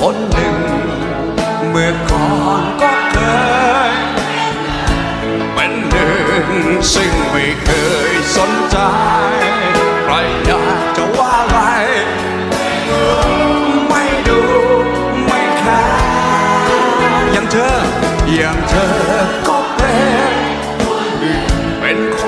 คนหนึ่ง เมื่อก่อนก็เคย เป็นหนึ่งซึ่งไม่เคยสนใจ ใครอยากจะว่าอะไรไม่ดูไม่แคร์อย่างเธอ อย่างเธอก็เป็นเป็นคน